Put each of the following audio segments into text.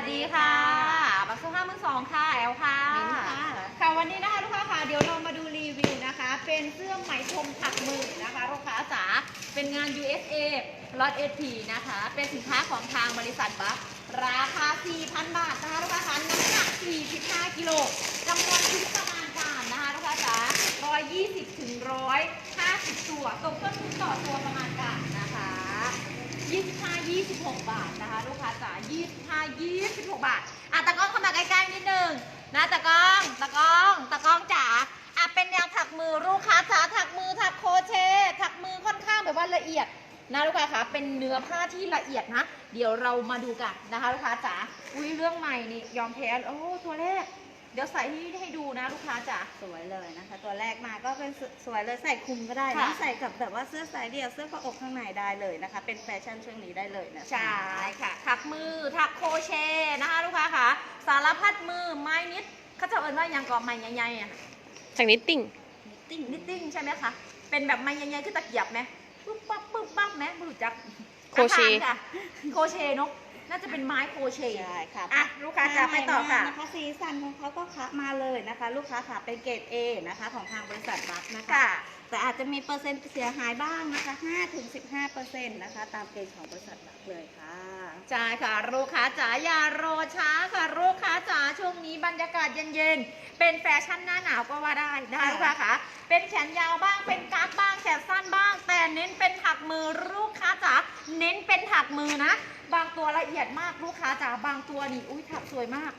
สดีค่ะบักซ์ห้ามือสองค่ะ แอลค่ะมิ้นค่ะ ค่ะวันนี้นะคะลูกค้าค่ะ เดี๋ยวเรามาดูรีวิวนะคะ เป็นเสื้อไหมพรมถักมือนะคะลูกค้าจ๋า เป็นงาน USA ล็อต SP นะคะ เป็นสินค้าของทางบริษัทบัคราคา 4,000 บาทนะคะลูกค้าค่ะน้ำหนัก 45 กิโลจำนวนชิ้นประมาณการนะคะลูกค้าจ๋า120ถึง150 ตัว ตกต้นทุนต่อตัวประมาณการนะคะ 25 26 บาทนะคะ ลูกค้าจ๋า25 26 บาท อะตะก้องเข้ามาใกล้ๆนิดนึงนะตะก้องตะก้องตะก้องจ๋าอะเป็นแนวถักมือลูกค้าจ๋าถักมือถักโคเชถักมือค่อนข้างแบบว่าละเอียดนะลูกค้าคะเป็นเนื้อผ้าที่ละเอียดนะ เดี๋ยวเรามาดูกันนะคะ ลูกค้าจ๋าอุ้ยเรื่องใหม่นี่ยอมแพ้โอ้ตัวเลข เดี๋ยวใส่ให้ให้ดูนะลูกค้าจ๋า สวยเลยนะคะ ตัวแรกมาก็เป็นสสวยเลยใส่คลุมก็ได้ค่ะนะใส่กับแบบว่าเสื้อสายเดี่ยวเสื้อกระอกข้างในได้เลยนะคะ เป็นแฟชั่นช่วงนี้ได้เลยนะคะ ใช่ค่ะ ถักมือถักโครเชต์นะคะ ลูกค้าค่ะ สารพัดมือไม้นิดเขาจะเอิ้นว่ายังก่อไม้ใหญ่ๆอะจากนิตติ้งติ้งนิตติ้งใช่ไหมคะ เป็นแบบไม้ใหญ่ๆคือตะเกียบไหมปึ๊บปั๊บปึ๊บปั๊บไหมมือจักโครเชต์อะค่ะโครเชต์เนอะ น่าจะเป็นไม้โครเชต์ใช่ค่ะอะลูกค้าจะไปต่อค่ะ นะคะสีสันของเขาก็คะมาเลยนะคะ ลูกค้าค่ะเป็นเกรด A นะคะ ของทางบริษัทบัคนะคะ ค่ะ แต่อาจจะมีเปอร์เซ็นต์เสียหายบ้างนะคะ5-15%นะคะ ตามเกณฑ์ของบริษัทบัคเลยค่ะใช่ค่ะลูกค้าจ๋าอย่ารอช้าค่ะลูกค้าจ๋าช่วงนี้บรรยากาศเย็นๆ เป็นแฟชั่นหน้าหนาวก็ว่าได้นะคะค่ะ ลูกค้าค่ะเป็นแขนยาวบ้างเป็นกราฟ ถักมือลูกค้าจ๋าเน้นเป็นถักมือนะ บางตัวละเอียดมากลูกค้าจ๋าบางตัวนี่อุ้ยถักสวยมาก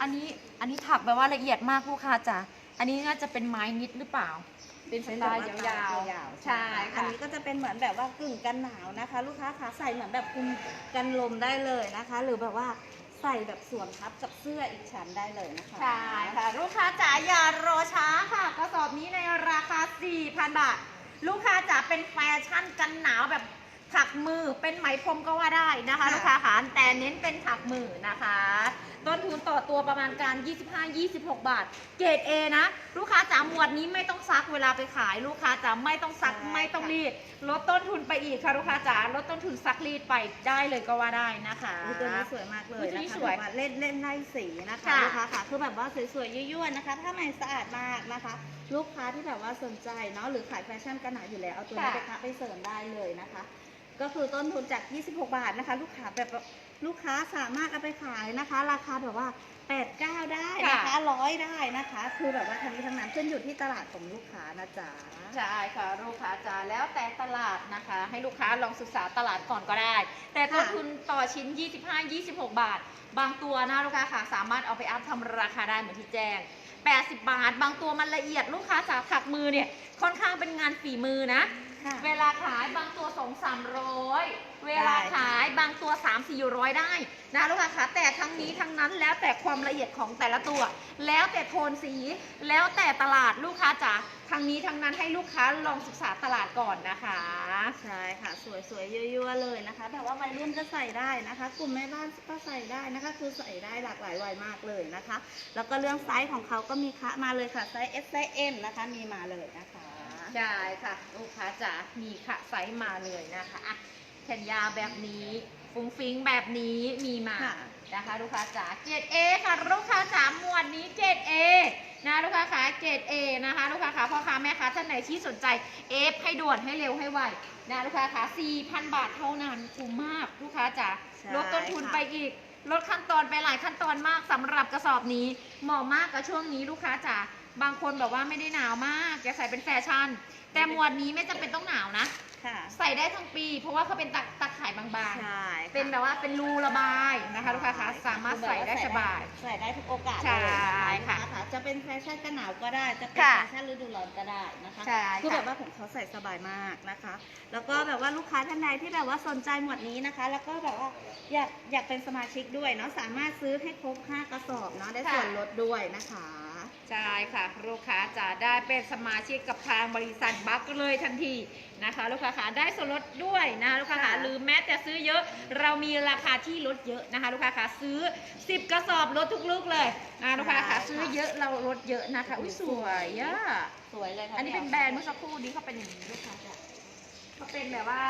อันนี้อันนี้ถักแบบว่าละเอียดมากลูกค้าจ๋าอันนี้น่าจะเป็นไม้นิดหรือเปล่า เป็นสไตล์ยาวๆใช่อันค่ะ นี้ก็จะเป็นเหมือนแบบว่ากึ่งกันหนาวนะคะ ลูกค้าขาใส่เหมือนแบบคลุมกันลมได้เลยนะคะ หรือแบบว่าใส่แบบสวมทับกับเสื้ออีกชั้นได้เลยนะคะใช่ค่ะ ลูกค้าจ๋าอย่ารอช้าค่ะกระสอบนี้ในราคา 4,000 บาท ลูกค้าจ๋าเป็นแฟชั่นกันหนาวแบบ ถักมือเป็นไหมพรมก็ว่าได้นะคะ ลูกค้าค่ะแต่เน้นเป็นถักมือนะคะ ต้นทุนต่อตัวประมาณการ 25-26 บาท เกรด A นะ ลูกค้าจ๋าหมวดนี้ไม่ต้องซักเวลาไปขายลูกค้าจ๋าไม่ต้องซักใช่ไม่ต้องรีดลดต้นทุนไปอีกค่ะลูกค้าจ๋าลดต้นทุนซักรีดไปได้เลยก็ว่าได้นะคะอุ๊ยตัวนี้สวยมากเลยอุ๊ยตัวนี้นะคะสวยแบบาเล่นเล่นไล่สีนะคะค่ะ ลูกค้าค่ะคือแบบว่าสวยๆยั่วๆนะคะถ้าไหนสะอาดมากนะคะ ลูกค้าที่แบบว่าสนใจเนาะหรือขายแฟชั่นกันหนาวอยู่แล้วเอาตัวนี้ไปคะไปเสริมได้เลยนะคะ ก็คือต้นทุนจาก 26 บาทนะคะ ลูกค้าแบบลูกค้าสามารถเอาไปขายนะคะ ราคาแบบว่า 8 9 ได้นะคะร้อยได้นะคะ คือแบบว่าทั้งนี้ทั้งนั้นขึ้นอยู่ที่ตลาดของลูกค้านะจ๊ะใช่ค่ะลูกค้าจ๋าแล้วแต่ตลาดนะคะ ให้ลูกค้าลองศึกษาตลาดก่อนก็ได้ แต่ต้นค่ะทุนต่อชิ้น 25-26 บาท บางตัวนะลูกค้าค่ะสามารถเอาไปอัพทำราคาได้เหมือนที่แจ้ง80 บาท บางตัวมันละเอียดลูกค้าจ๋าถักมือเนี่ยค่อนข้างเป็นงานฝีมือนะ ค่ะ เวลาขายบางตัว2 3 0 0เวลาขายบางตัว3 4 0 0ได้นะลูกค้าคะแต่ทั้งนี้ทั้งนั้นแล้วแต่ความละเอียดของแต่ละตัว แล้วแต่โทนสี แล้วแต่ตลาดลูกค้าจ๋าทั้งนี้ทั้งนั้นให้ลูกค้าลองศึกษาตลาดก่อนนะคะ ใช่ค่ะสวยๆยั่วๆเลยนะคะ แบบว่าวัยรุ่นก็ใส่ได้นะคะ กลุ่มแม่บ้านก็ใส่ได้นะคะ คือใส่ได้หลากหลายวัยมากเลยนะคะ แล้วก็เรื่องไซส์ของเขาก็มีคะมาเลยค่ะไซส์ S ไซส์ M นะคะมีมาเลยนะคะ ใช่ค่ะลูกค้าจ๋ามีค่ะไซส์มาเลยนะคะอะแขนยาวแบบนี้ฟุ้งฟิ้งแบบนี้มีมาค่ะนะคะ ลูกค้าจ๋าเกรด A ค่ะ ลูกค้าจ๋าหมวดนี้เกรด A นะลูกค้าขาเกรด A นะคะ ลูกค้าขาพ่อค้าแม่ค้าท่านไหนที่สนใจเอฟให้ด่วนให้เร็วให้ไวนะลูกค้าขา4,000 บาทเท่านั้นคุ้มมากลูกค้าจ๋าใช่ลดต้นทุนค่ะไปอีกลดขั้นตอนไปหลายขั้นตอนมากสำหรับกระสอบนี้เหมาะมากกับช่วงนี้ลูกค้าจ๋า บางคนแบบว่าไม่ได้หนาวมากจะใส่เป็นแฟชั่น แต่หมวดนี้ไม่จำเป็นต้องหนาวนะ ค่ะ ใส่ได้ทั้งปี เพราะว่าเขาเป็นตะตะข่ายบางใช่ๆค่ะเป็นแบบว่าเป็นรูระบายนะคะลูกค้าคะสามารถใส่ได้สบาย ใส่ได้ทุกโอกาสใช่เลยค่ะนจะเป็นแฟชั่นกันหนาวก็ได้ จะเป็นค่ะแฟชั่นฤดูร้อนก็ได้นะคะใช่คือค่ะแบบว่าของเขาใส่สบายมากนะคะ แล้วก็แบบว่าลูกค้าท่านใดที่แบบว่าสนใจหมวดนี้นะคะ แล้วก็แบบว่าอยากอยากเป็นสมาชิกด้วยเนาะ สามารถซื้อให้ครบ 5 กระสอบเนาะ ได้ส่วนลดด้วยนะคะ ใช่ค่ะ ลูกค้าจะได้เป็นสมาชิกกับทางบริษัทบัคเลยทันทีนะคะ ลูกค้าขาได้ส่วนลดด้วยนะลูกค้าขาค่ะหรือแม้แต่ซื้อเยอะ เรามีราคาที่ลดเยอะนะคะ ลูกค้าขาซื้อ 10 กระสอบลดทุกลูกเลยนะลูกค้าขาซื้อเยอะเราลดเยอะนะคะอุ้ยสวยอะสวยเลยค่ะอันนี้เป็นแบรนด์เมื่อสักครู่นี้เขาเป็นอย่างนี้ลูกค้า จะเขาเป็นแบบว่า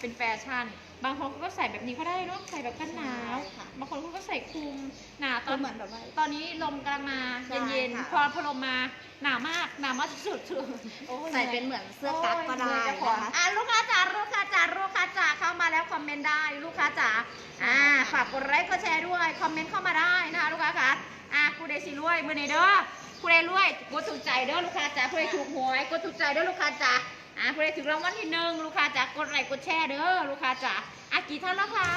เป็นแฟชั่น บางคนเขาก็ใส่แบบนี้ก็ได้เนาะใส่แบบกันหนาวใช่ค่ะบางคนเขาก็ใส่คลุมหนาตก็อนเหมือนแบบว่าตอนนี้ลมกำลังมาใช่เย็นค่ะ ๆพอพอลมมาหนาวมากหนาวมากสุดๆโอ้ย ใส่เป็นเหมือนเสื้อกั๊กก็ได้โอ้ยเหนื่อยจะขอนะคะ อะลูกค้าจ๋าลูกค้าจ๋าลูกค้าจ๋าเข้ามาแล้วคอมเมนต์ได้ลูกค้าจ๋าอ่าฝากกดไลค์กดแชร์ด้วยคอมเมนต์เข้ามาได้นะคะลูกค้าค่ะอะกูเดชิรวยมือนี้เด้อกูได้รวยกดถูกใจเด้อลูกค้าจ๋าผู้ใดถูกหวยกดถูกใจเด้อลูกค้าจ๋า อะผู้ใดถูกรางวัลที่หนึ่งลูกค้าจ๋ากดไลค์กดแชร์เด้อลูกค้าจ๋าอะกี่ท่านแล้วคะ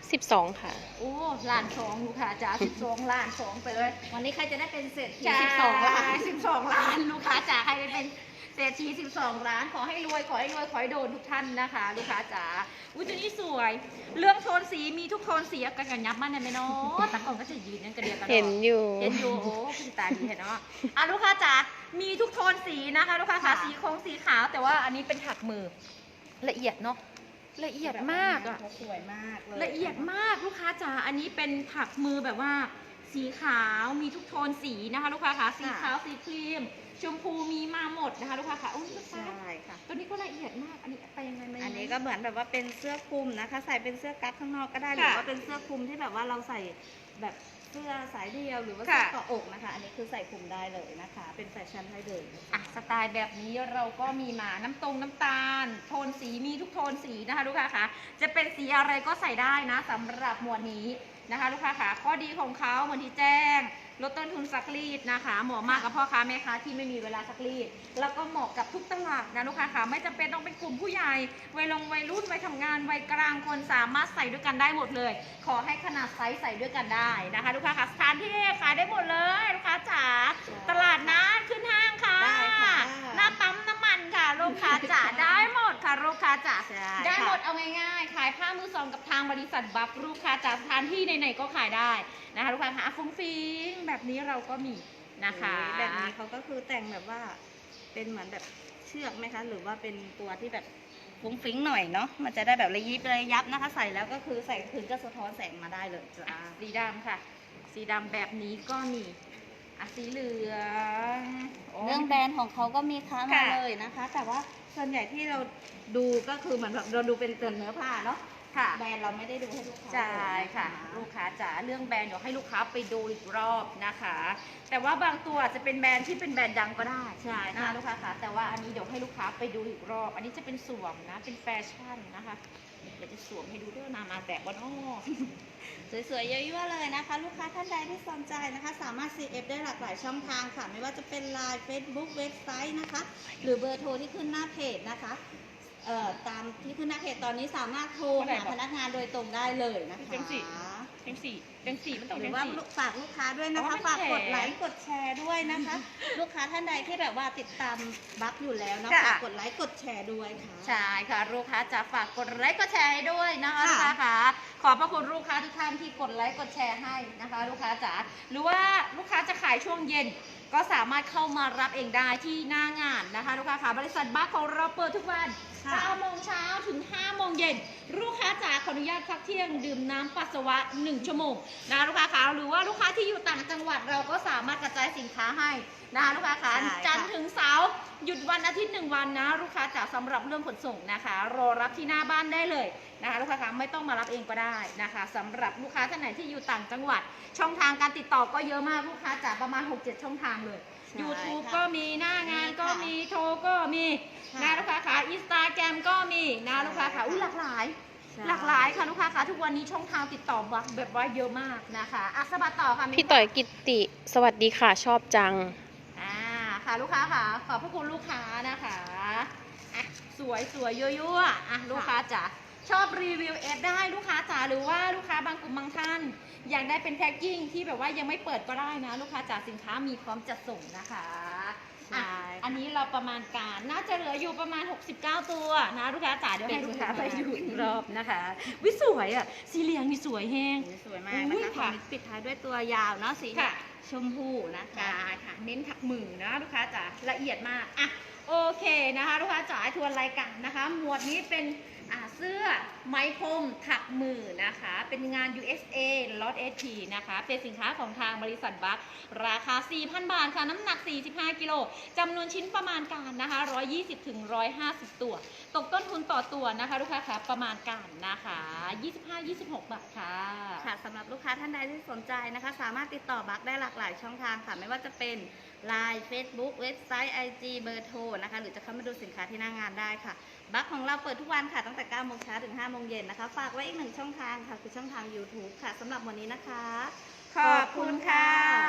12ค่ะ โอ้ล้านสองลูกค้าจ๋าสิบสองล้านสองไปเลย วันนี้ใครจะได้เป็นเศรษฐีใช่สิบสองล้านสิบสองล้านลูกค้าจ๋าใครได้เป็นเศรษฐีสิบสองล้าน ขอให้รวย ขอให้รวย ขอให้โดนทุกท่านนะคะ ลูกค้าจ๋า อุ้ยตัวนี้สวย เรื่องโทนสีมีทุกโทนสีเอากันกันยับมันได้ไหมเนาะตะกล่องก็จะยืนนั่นกระเดียกกระดอเห็นอยู่ เห็นอยู่ โอ้คุณตาดีเห็นเนาะอะลูกค้าจ๋ามีทุกโทนสีนะคะลูกค้าคะค่ะสีโครงสีขาว แต่ว่าอันนี้เป็นถักมือ ละเอียดเนาะละเอียดมากอะ สวยมากเลยละเอียดมากลูกค้าจ๋า อันนี้เป็นถักมือแบบว่า สีขาวมีทุกโทนสีนะคะลูกค้าคะสีขาวสีครีม ชมพูมีมาหมดนะคะลูกค้าคะโอ้ยลูกค้าใช่ค่ะ ตัวนี้ก็ละเอียดมาก อันนี้ไปยังไงมายังไงอันนี้ก็เหมือนแบบว่าเป็นเสื้อคลุมนะคะ ใส่เป็นเสื้อกั๊กข้างนอกก็ได้หค่ะรือว่าเป็นเสื้อคลุมที่แบบว่าเราใส่แบบ เสื้อสายเดียวหรือว่าเสื้อค่ะ เกาะอกนะคะ อันนี้คือใส่คลุมได้เลยนะคะ เป็นแฟชั่นได้เลยอะสไตล์แบบนี้เราก็มีมาน้ำตรงน้ำตาล โทนสีมีทุกโทนสีนะคะลูกค้าคะจะเป็นสีอะไรก็ใส่ได้นะสำหรับหมวดนี้ นะคะลูกค้าคะข้อดีของเขาเหมือนที่แจ้งลดต้นทุนซักรีดนะคะเหมาะมากกับพ่อค้าแม่ค้าที่ไม่มีเวลาซักรีด แล้วก็เหมาะกับทุกตลาดนะลูกค้าคะไม่จำเป็นต้องเป็นกลุ่มผู้ใหญ่วัยลงวัยรุ่นวัยทำงานวัยกลางคนสามารถใส่ด้วยกันได้หมดเลย ขอให้ขนาดไซส์ใส่ด้วยกันได้นะคะลูกค้าคะสถานที่ขายได้หมดเลยลูกค้าจ๋าตลาดนัดขึ้นห้างค่ะได้ค่ะหน้าปั๊มน้ำมันค่ะลูกค้าจ๋าได้หมด ค่ะลูกค้าจ๋าใช่ได้หมดค่ะเอาง่ายๆ ขายผ้ามือสองกับทางบริษัทบัฟลูกค้าจ๋าสถานที่ไหนๆก็ขายได้นะคะลูกค้าค่ะอะฟุ้งฟิ้งแบบนี้เราก็มีนะคะแบบนี้เขาก็คือแต่งแบบว่าเป็นเหมือนแบบเชือกไหมคะ หรือว่าเป็นตัวที่แบบฟุ้งฟิ้งหน่อยเนาะมันจะได้แบบระยิบระยับนะคะ ใส่แล้วก็คือใส่คืนก็สะท้อนแสงมาได้เลยจ้าสีดำค่ะ สีดำแบบนี้ก็มีอะสีเหลืองโเรื่องแบรนด์ของเขาก็มีค้ามาค่ะเลยนะคะ แต่ว่า ส่วนใหญ่ที่เราดูก็คือเหมือนแบบเราดูเป็นเตือนเนื้อผ้าเนาะ ค่ะ แบรนด์เราไม่ได้ดูให้ลูกค้าใช่ค่ะเลยนลูกค้าจ๋าเรื่องแบรนด์เดี๋ยวให้ลูกค้าไปดูอีกรอบนะคะ แต่ว่าบางตัวอาจจะเป็นแบรนด์ที่เป็นแบรนด์ดังก็ได้ใช่นะค่ะคะลูกค้าค่ะแต่ว่าอันนี้เดี๋ยวให้ลูกค้าไปดูอีกรอบ อันนี้จะเป็นสวมนะเป็นแฟชั่นนะคะเดี๋ยวจะสวมให้ดูด้วยนามาแตกบนอ้อ สวยๆยั่วๆเลยนะคะ ลูกค้าท่านใดที่สนใจนะคะ สามารถ CF ได้หลากหลายช่องทางค่ะ ไม่ว่าจะเป็น Line Facebook เว็บไซต์นะคะ หรือเบอร์โทรที่ขึ้นหน้าเพจนะคะเอ่อ ตามที่ขึ้นหน้าเพจตอนนี้สามารถโทรหาพนักงานโดยตรงได้เลยนะคะจังสิจังสี่จังสี่มันต้องหรืจัองว่าสี่ฝากลูกค้าด้วยนะคะอ๋อมันฝากกดแชร์ไลค์กดแชร์ด้วยนะคะ ลูกค้าท่านใดที่แบบว่าติดตามบัคอยู่แล้วนะค่ะฝากกดไลค์กดแชร์ด้วยค่ะใช่ค่ะลูกค้าจะฝากกดไลค์กดแชร์ให้ด้วยนะคะค่ะลูกค้าค่ะขอบพระคุณลูกค้าทุกท่านที่กดไลค์กดแชร์ให้นะคะ ลูกค้าจ๋าหรือว่าลูกค้าจะขายช่วงเย็น ก็สามารถเข้ามารับเองได้ที่หน้างานนะคะลูกค้าค่ะบริษัทบัคของเราเปิดทุกวันค่ะ9โมงเช้าถึง 5 โมงเย็น ลูกค้าจ๋าขออนุญาตพักเที่ยงดื่มน้ำปัสสาวะ 1 ชั่วโมงนะคะลูกค้าคะหรือว่าลูกค้าที่อยู่ต่างจังหวัดเราก็สามารถกระจายสินค้าให้นะคะลูกค้าคะใช่ค่ะจันทร์ถึงเสาร์หยุดวันอาทิตย์หนึ่งวันนะ ลูกค้าจ๋าสำหรับเรื่องขนส่งนะคะ รอรับที่หน้าบ้านได้เลยนะคะลูกค้าคะไม่ต้องมารับเองก็ได้นะคะสำหรับลูกค้าท่านไหนที่อยู่ต่างจังหวัด ช่องทางการติดต่อก็เยอะมากลูกค้าจ๋าประมาณ 6-7 ช่องทางเลย ใช่ YouTube ค่ะก็มีหน้างานก็ค่ะมีโทรก็มีค่ะนะลูกค้าขาอินสตาแกรมก็มีนะลูกค้าขาอุ้ยหลากหลาย ใช่ หลากหลายค่ะลูกค้าคะทุกวันนี้ช่องทางติดต่อบักแบบว่าเยอะมากนะคะอะสะบัดต่อค่ะมิ้นพี่ต่อยกิตติ สวัสดีค่ะ ชอบจัง อ่าค่ะลูกค้าค่ะขอบพระคุณลูกค้านะคะอะสวยสวยยั่วยั่วๆอะลูกค้าจ๋า ชอบรีวิวเอฟได้ลูกค้าจ๋าหรือว่าลูกค้าบางกลุ่มบางท่าน อยากได้เป็นแพ็กกิ้งที่แบบว่ายังไม่เปิดก็ได้นะ ลูกค้าจ๋าสินค้ามีพร้อมจัดส่งนะคะอะใช่อันนี้เราประมาณการน่าจะเหลืออยู่ประมาณ 69 ตัวนะลูกค้าจ๋าเดี๋ยวให้ลูกค้าไปดูอีกรอบนะคะวิสวยอะสีเหลืองนี่สวยแฮงนี่สวยมากอุ้นะยคะค่ะของปิดท้ายด้วยตัวยาวเนาะสีค่ะชมพูนะคะค่ะค่ะเน้นถักมือนะลูกค้าจ๋าละเอียดมากอะโอเคนะคะ ลูกค้าจ๋าทวนรายการนะคะ หมวดนี้เป็นอ่า เสื้อไหมพรมถักมือนะคะ เป็นงาน USA Lot SP นะคะ เป็นสินค้าของทางบริษัทบัคราคา 4,000 บาทค่ะ น้ำหนัก 45 กิโลจำนวนชิ้นประมาณการนะคะ 120ถึง150 ตัว ตกต้นทุนต่อตัวนะคะ ลูกค้าคะประมาณการนะคะ 25-26 บาทค่ะ ค่ะสำหรับลูกค้าท่านใดที่สนใจนะคะ สามารถติดต่อบัคได้หลากหลายช่องทางค่ะ ไม่ว่าจะเป็น Line Facebook เว็บไซต์ IG เบอร์โทรนะคะ หรือจะเข้ามาดูสินค้าที่หน้างานได้ค่ะ บัคของเราเปิดทุกวันค่ะตั้งแต่9โมงเช้าถึง5โมงเย็นนะคะ ฝากไว้อีกหนึ่งช่องทางค่ะ คือช่องทาง YouTube ค่ะสำหรับวันนี้นะคะ ขอบคุณค่ะ